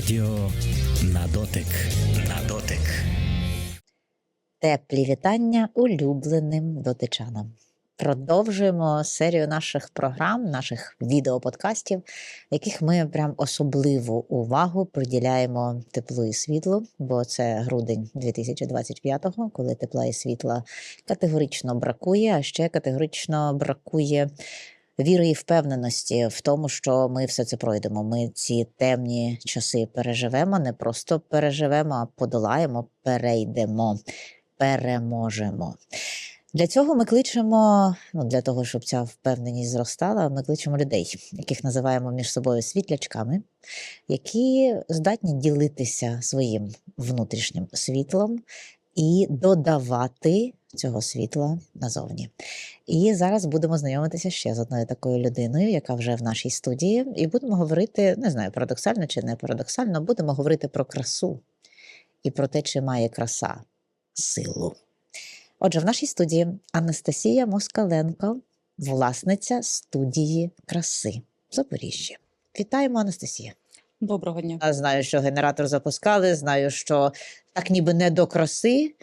Радіо на дотик. На дотик. Теплі вітання улюбленим дотичанам. Продовжуємо серію наших програм, наших відеоподкастів, яких ми прям особливу увагу приділяємо теплу і світлу, бо це грудень 2025-го, коли тепла і світла категорично бракує, а ще категорично бракує віри і впевненості в тому, що ми все це пройдемо. Ми ці темні часи переживемо, не просто переживемо, а подолаємо, перейдемо переможемо. Для цього ми кличемо, ну для того, щоб ця впевненість зростала, ми кличемо людей, яких називаємо між собою світлячками, які здатні ділитися своїм внутрішнім світлом і додавати цього світла назовні. І зараз будемо знайомитися ще з одною такою людиною, яка вже в нашій студії, і будемо говорити, не знаю, парадоксально чи не парадоксально, будемо говорити про красу і про те, чи має краса силу. Отже, в нашій студії Анастасія Москаленко, власниця студії краси в Запоріжжі. Вітаємо, Анастасія. Доброго дня. Я знаю, що генератор запускали, знаю, що так ніби не до краси,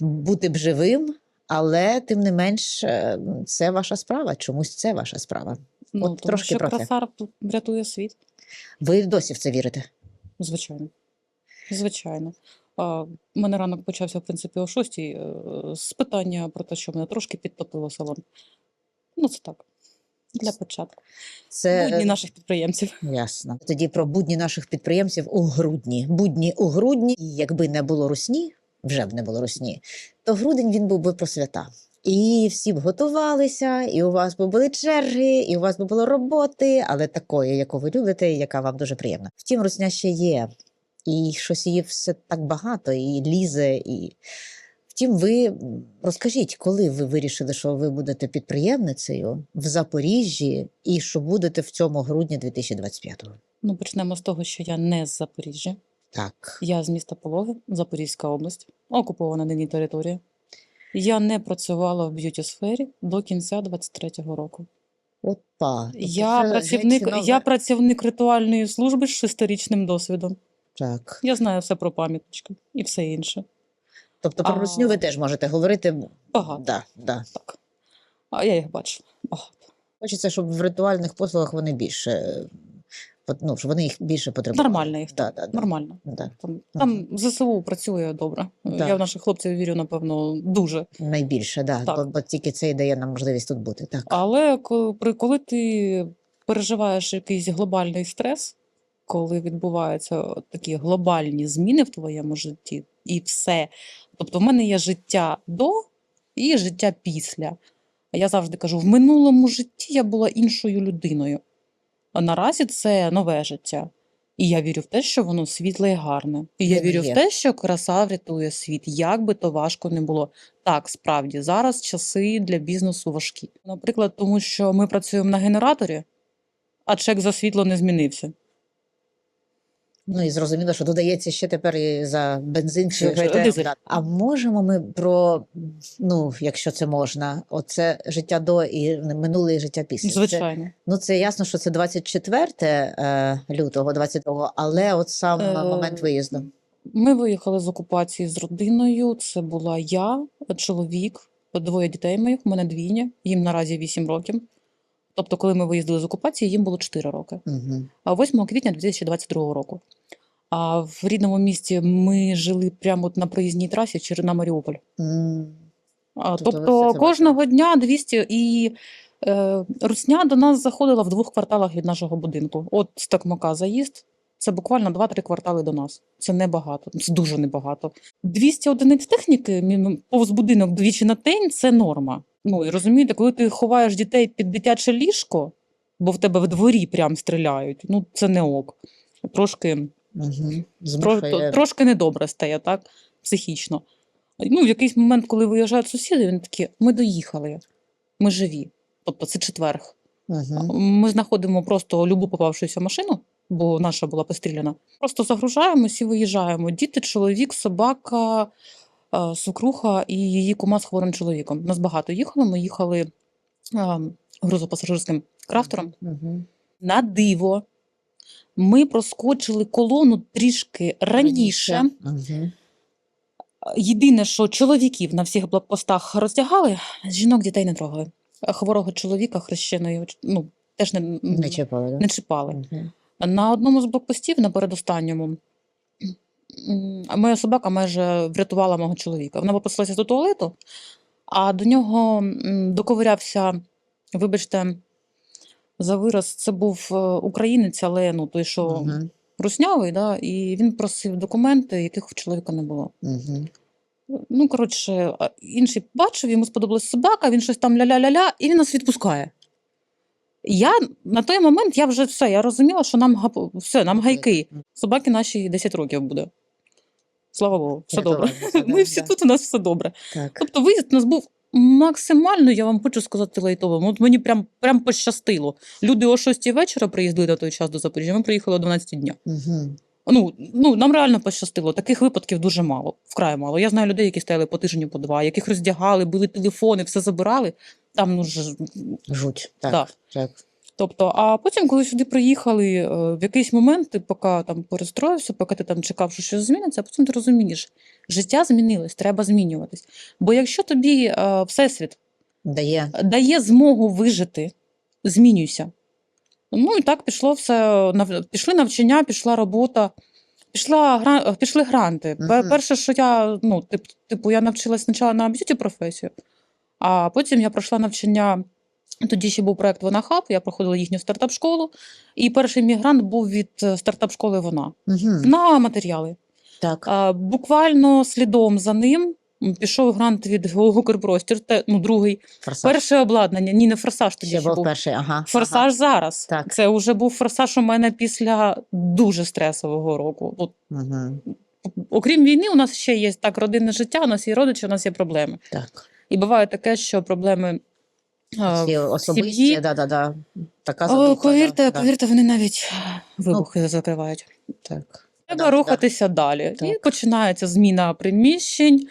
бути б живим, але тим не менш, е, це ваша справа. Чомусь це ваша справа. Ну, От тому трошки що про це. врятує світ. Ви досі в це вірите? Звичайно. Звичайно. А, у мене ранок почався, в принципі, о 6 з питання про те, що мене трошки підтопило салон. Ну, це так. Для початку. Це Будні е, наших підприємців. Ясно. Тоді про будні наших підприємців у грудні. Будні у грудні, і якби не було русні, вже б не було русні, то грудень він був би про свята. І всі б готувалися, і у вас би були черги, і у вас би було роботи, але такої, яку ви любите, яка вам дуже приємна. Втім, русня ще є, і щось її все так багато, і лізе, і. Втім, ви розкажіть, коли ви вирішили, що ви будете підприємницею в Запоріжжі і що будете в цьому грудні 2025-го? Ну, почнемо з того, що я не з Запоріжжя. Так. Я з міста Пологи, Запорізька область, окупована нині територія. Я не працювала в б'юті сфері до кінця 23-го року. Опа. Тобто Я це працівник, геть нове. я працівник ритуальної служби з шестирічним досвідом. Так. Я знаю все про пам'ятнички і все інше. Тобто про А. русню ви теж можете говорити. Багато. Да, да. Так. А я їх бачила. Багато. Хочеться, щоб в ритуальних послугах вони більше, ну, щоб вони їх більше потребували. Нормально їх Да, да, да. Нормально. Да. Там, там ЗСУ працює добре. Да. Я в наших хлопців вірю, напевно, дуже. Найбільше, да. Так. Бо, бо тільки це і дає нам можливість тут бути. Так. Але коли, коли ти переживаєш якийсь глобальний стрес, коли відбуваються такі глобальні зміни в твоєму житті, і все. Тобто, в мене є життя до і життя після. А Я завжди кажу: в минулому житті я була іншою людиною. А наразі це нове життя. І я вірю в те, що воно світле і гарне. І я вірю є. в те, що краса врятує світ, як би то важко не було. Так, справді, зараз часи для бізнесу важкі. Наприклад, тому що ми працюємо на генераторі, а чек за світло не змінився. Ну і зрозуміло, що додається ще тепер і за бензин чи дизель. А можемо ми про, ну, якщо це можна, оце життя до і минуле життя після. Це- Звичайно. Ну, це ясно, що це 24 е, лютого, 22, але от сам Е, момент виїзду. Ми виїхали з окупації з родиною. Це була я, чоловік, двоє дітей моїх, у мене двійня, їм наразі 8 років. Тобто, коли ми виїздили з окупації, їм було 4 роки. Угу. А 8 квітня 2022 року. А в рідному місті ми жили прямо на проїзній трасі через на Маріуполь. А, Тобто ви все тобто кожного дня 200 і е, русня до нас заходила в двох кварталах від нашого будинку. От з Такмака заїзд. Це буквально 2-3 квартали до нас. Це небагато, це дуже небагато. 200 одиниць техніки повз будинок двічі на день це норма. Ну і розумієте, коли ти ховаєш дітей під дитяче ліжко, бо в тебе в дворі прям стріляють, ну це не ок. Трошки Угу. Тро, трошки недобре стає, так? Психічно. Ну, в якийсь момент, коли виїжджають сусіди, вони такі: ми доїхали, ми живі. Тобто це четверг. Угу. Ми знаходимо просто любу попавшуюся машину, бо наша була постріляна. Просто загружаємось і виїжджаємо. Діти, чоловік, собака, свекруха і її кума з хворим чоловіком. Нас багато їхало. Ми їхали грузопасажирським крафтером. Угу. На диво, Ми проскочили колону трішки раніше. Угу. Єдине, що чоловіків на всіх блокпостах роздягали, жінок дітей не трогали. Хворого чоловіка хрещеної ну, теж не, Не чіпали, не чіпали. Мгм. На одному з блокпостів, на передостанньому, моя собака майже врятувала мого чоловіка. Вона попросилася до туалету, а до нього доковирявся, вибачте, за вираз, це був е, українець, але ну, той, що Мгм. руснявий, да, і він просив документи, яких у чоловіка не було. Мгм. Ну, коротше, інший бачив, йому сподобалась собака, він щось там ля-ля-ля-ля, і він нас відпускає. Я на той момент я вже все, я розуміла, що нам все, нам гайки. Собаки наші 10 років буде. Слава Богу, все добре. Ми всі тут, у нас все добре. Так. Тобто виїзд у нас був максимально, я вам хочу сказати, лайтовим. От мені прям, прям пощастило. Люди о 6 вечора приїздили на той час до Запоріжжя, ми приїхали о 12 дня. Угу. Ну, ну, нам реально пощастило. Таких випадків дуже мало, вкрай мало. Я знаю людей, які стояли по тижню, по два, яких роздягали, били телефони, все забирали. Там ну ж Жуть. Так. Да. так. Тобто, а потім, коли сюди приїхали, е, в якийсь момент ти поки там перестроївся, поки ти там чекав, що щось зміниться, а потім ти розумієш, життя змінилось, треба змінюватись. Бо якщо тобі е, всесвіт Дає. дає змогу вижити, змінюйся. Ну і так пішло все. Пішли навчання, пішла робота, пішла, гра- пішли гранти. Пе- Мгм. Перше, що я, ну, тип, типу, я навчилась спочатку на б'юті професію, а потім я пройшла навчання. Тоді ще був проект Вона Хаб, я проходила їхню стартап-школу, і перший мій грант був від е, стартап-школи Вона Угу. на матеріали. Так. А, буквально слідом за ним пішов грант від Гукрпростір, те, ну, другий. Форсаж. Перше обладнання, ні, не форсаж тоді ще був був. перший, ага. Форсаж Ага. зараз. Так. Це вже був форсаж у мене після дуже стресового року. От, Угу. окрім війни, у нас ще є так родинне життя, у нас є родичі, у нас є проблеми. Так. І буває таке, що проблеми. Е, особисті, да, да, да. Така О, повірте, да, да. повірте, вони навіть вибухи закривають. Так. Треба Да, да. рухатися далі. І починається зміна приміщень,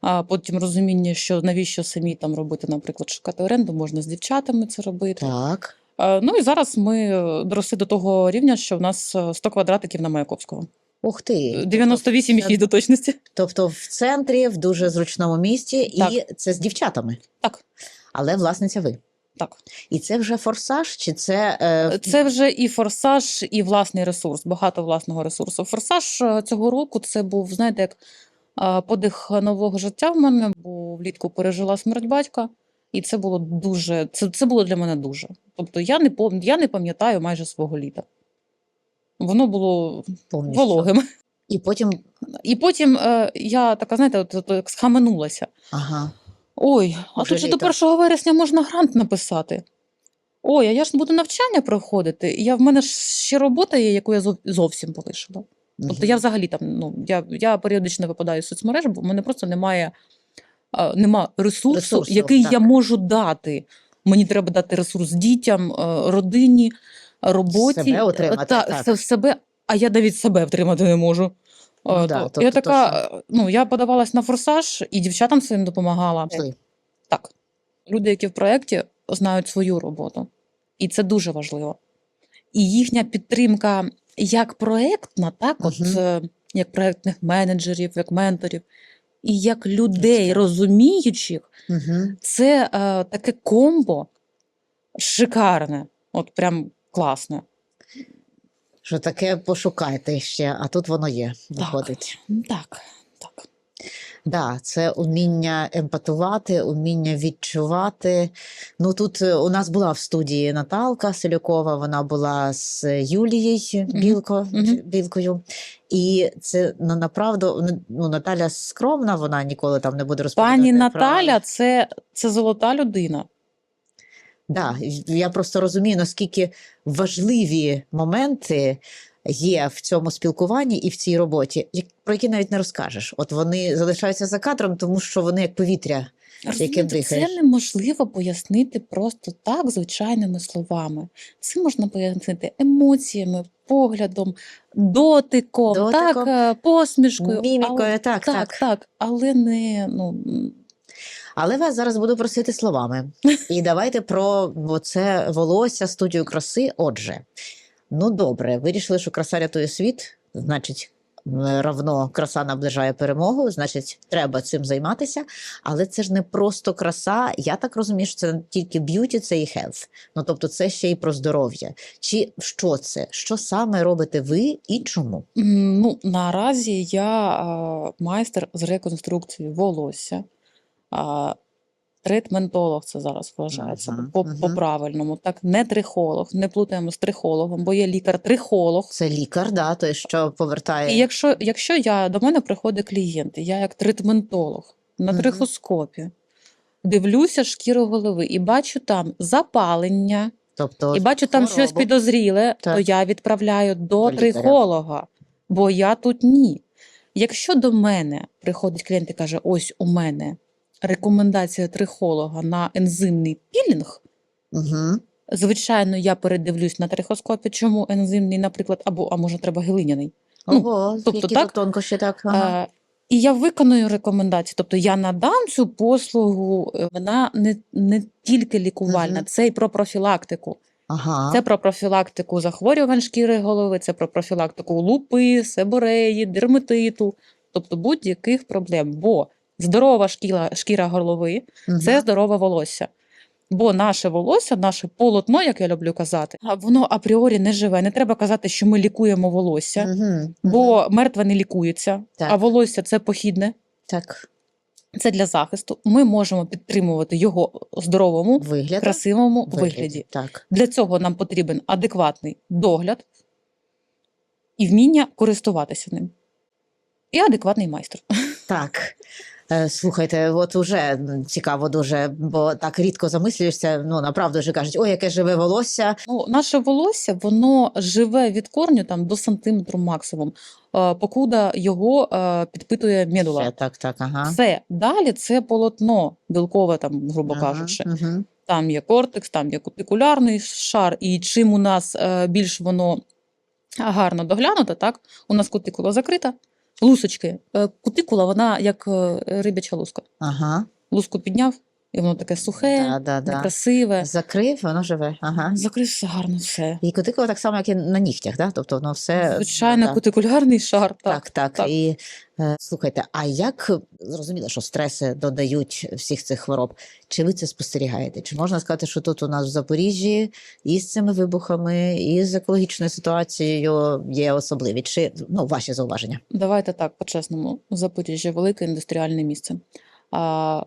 а потім розуміння, що навіщо самі там робити, наприклад, шукати оренду, можна з дівчатами це робити. Так. Е, Ну і зараз ми е, доросли до того рівня, що в нас е, 100 квадратиків на Маяковського. Ух ти. 98,6 до точності. Тобто в центрі, в дуже зручному місті, і це з дівчатами. Так, Але власниця ви. так. І це вже форсаж, чи це. Е, Це вже і форсаж, і власний ресурс, багато власного ресурсу. Форсаж е, цього року це був, знаєте, як е, подих нового життя в мене, бо влітку пережила смерть батька, і це було дуже, це, це було для мене дуже. Тобто я не я не пам'ятаю майже свого літа. Воно було повністю? вологим. І потім. І потім е, я така, знаєте, от, от, як схаменулася. Ага. Ой, а Уже тут же до літо. 1 вересня можна грант написати. Ой, а я ж буду навчання проходити. І я, в мене ж ще робота є, яку я зов- зовсім полишила. Тобто я взагалі там, ну, я, я періодично випадаю з соцмереж, бо в мене просто немає а, нема ресурсу, Ресурсу, який так. я можу дати. Мені треба дати ресурс дітям, е, родині, роботі. Себе отримати, Та, так. себе, а я навіть себе втримати не можу. Ну Е, да, то тобто я така, е, ну, я подавалась на форсаж і дівчатам своїм допомагала. Пішли. Так, люди, які в проєкті, знають свою роботу. І це дуже важливо. І їхня підтримка як проєктна, так, от, е, як проєктних менеджерів, як менторів, і як людей розуміючих, Мгм. це е, таке комбо шикарне, от прям класне. Що таке пошукайте ще, а тут воно є, виходить. Ну, Так, так. Да, це уміння емпатувати, уміння відчувати. Ну тут е, у нас була в студії Наталка Селюкова, вона була з Юлією Білко, Мгм. Білкою. І це ну, направду ну, Наталя скромна, вона ніколи там не буде розповідати. Пані про- Наталя це, це золота людина. Да, я просто розумію, наскільки важливі моменти є в цьому спілкуванні і в цій роботі, про які навіть не розкажеш. От вони залишаються за кадром, тому що вони як повітря. Розумієте. Це неможливо пояснити просто так, звичайними словами. Це можна пояснити емоціями, поглядом, дотиком, Дотиком, так, е, посмішкою. Мімікою, але- так, так, так. так, але не ну Але вас зараз буду просити словами. І давайте про це волосся, студію краси. Отже, Ну добре, вирішили, що краса рятує світ, значить. Равно краса наближає перемогу, значить, треба цим займатися. Але це ж не просто краса. Я так розумію, що це не тільки б'юті, це і хелс. Ну тобто, це ще й про здоров'я. Чи що це? Що саме робите ви і чому? Ну, наразі я майстер з реконструкції волосся. А, Третментолог це зараз вважається Мгм, по, мгм. по правильному. Так, не трихолог, не плутаємо з трихологом, бо є лікар-трихолог. Це лікар, да, той, що повертає. І якщо, якщо я до мене приходить клієнт, і я як третментолог на Мгм. трихоскопі дивлюся шкіру голови і бачу там запалення, Тобто, і бачу там щось хворобу. підозріле, то я відправляю до, До трихолога, бо я тут ні. Якщо до мене приходить клієнт і каже: ось у мене рекомендація трихолога на ензимний пілінг, Угу. звичайно, я передивлюсь на трихоскопі, чому ензимний, наприклад, або а може треба глиняний. Ну, тобто які так, тут тонкощі так. Ага. Е, і я виконую рекомендації. Тобто я надам цю послугу, е, вона не, не тільки лікувальна, Мгм. це й про профілактику. ага. Це про профілактику захворювань шкіри голови, це про профілактику лупи, себореї, дерматиту, тобто будь-яких проблем. Бо здорова шкіра, шкіра голови Мгм. це здорове волосся. Бо наше волосся, наше полотно, як я люблю казати, воно апріорі не живе. Не треба казати, що ми лікуємо волосся, Мгм. бо мертве не лікується, Так. а волосся це похідне. так, Це для захисту. Ми можемо підтримувати його здоровому, вигляд. красивому вигляді. вигляді. Так. Для цього нам потрібен адекватний догляд і вміння користуватися ним. І адекватний майстер. Так. Е, Слухайте, от уже цікаво дуже, бо так рідко замислюєшся. Ну направду вже кажуть, ой, яке живе волосся. Ну, наше волосся воно живе від корню там до сантиметру максимум, е, покуда його е, підпитує медула. Все, так, так, ага. Все далі це полотно білкове, там, грубо Ага, кажучи. мгм. Там є кортекс, там є кутикулярний шар, і чим у нас більш воно гарно доглянуто, так? У нас кутикула закрита, лусочки. Е, Кутикула, вона як е, рибяча луска. Ага. Луску підняв, і воно таке сухе, Да, да, да. некрасиве. Закрив, воно живе. Ага. Закрив все гарно, все. І кутикула так само, як і на нігтях, да? тобто воно все. Звичайно, да. кутикулярний шар. Так. Так, так. так. І е, слухайте, а як зрозуміло, що стреси додають всіх цих хвороб? Чи ви це спостерігаєте? Чи можна сказати, що тут у нас в Запоріжжі і з цими вибухами, і з екологічною ситуацією є особливі? Чи ну ваші зауваження? Давайте так, по-чесному. Запоріжжя велике індустріальне місце. А,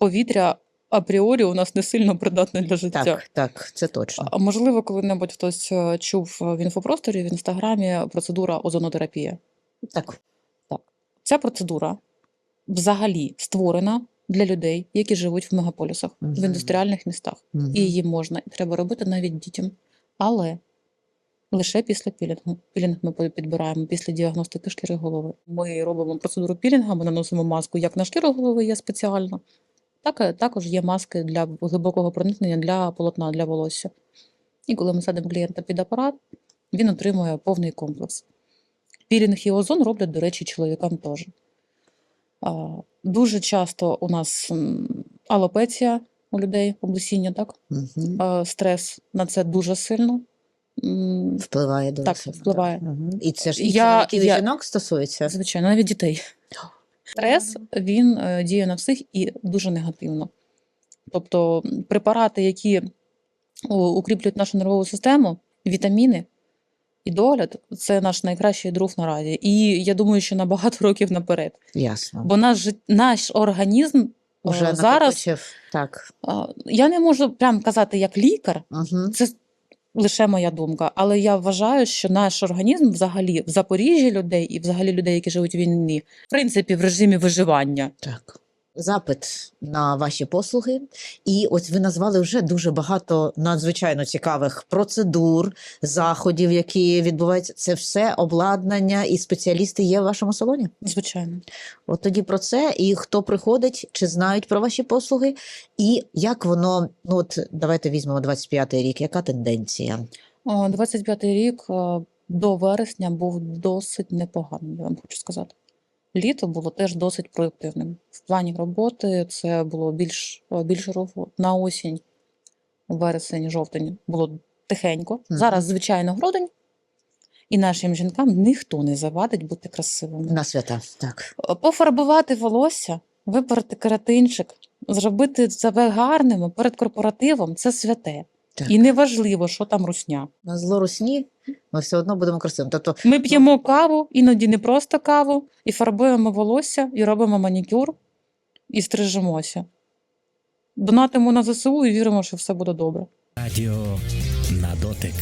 повітря апріорі у нас не сильно придатне для життя. Так, так, це точно. А можливо, коли-небудь хтось е, чув в інфопросторі в інстаграмі процедура озонотерапія. Так, так. Ця процедура взагалі створена для людей, які живуть в мегаполісах, Мгм. в індустріальних містах. Мгм. І її можна і треба робити навіть дітям. Але лише після пілінгу. Пілінг ми підбираємо після діагностики шкіри голови. Ми робимо процедуру пілінга, ми наносимо маску як на шкіру голови є спеціально, так також є маски для глибокого проникнення для полотна, для волосся. І коли ми садимо клієнта під апарат, він отримує повний комплекс. Пілінг і озон роблять, до речі, чоловікам теж. Дуже часто у нас алопеція у людей, облесіння, так? А, Стрес на це дуже сильно. Впливає дуже Так, сильно, впливає. Мгм. І це ж і Я- чоловіків, і я- жінок стосується. Звичайно, навіть дітей. Стрес він е, діє на всіх і дуже негативно. Тобто препарати, які укріплюють нашу нервову систему, вітаміни і догляд це наш найкращий друг наразі. І я думаю, що на багато років наперед. Ясно. Бо наш, наш організм Уже е, зараз накопичив. Так. я не можу прям казати як лікар, Угу. це лише моя думка, але я вважаю, що наш організм взагалі в Запоріжжі людей і взагалі людей, які живуть в війні, в принципі, в режимі виживання. Так. Запит на ваші послуги, і ось ви назвали вже дуже багато надзвичайно цікавих процедур, заходів, які відбуваються. Це все обладнання і спеціалісти є в вашому салоні. Звичайно. От тоді про це і хто приходить, чи знають про ваші послуги, і як воно. Ну от давайте візьмемо 25-й рік. Яка тенденція? О, 25-й рік е, до вересня був досить непоганим, я вам хочу сказати. Літо було теж досить продуктивним. В плані роботи це було більш, е, більше руху. На осінь, вересень, жовтень було тихенько. Мгм. Зараз, звичайно, грудень, і нашим жінкам ніхто не завадить бути красивими. На свята. Так. Пофарбувати волосся, вибрати кератинчик, зробити себе гарними перед корпоративом це святе. Так. І неважливо, що там русня. На зло русні ми все одно будемо красивими. Тобто, Ми п'ємо каву, іноді не просто каву, і фарбуємо волосся, і робимо манікюр, і стрижемося. Донатимо на ЗСУ і віримо, що все буде добре. Радіо на дотик. На дотик.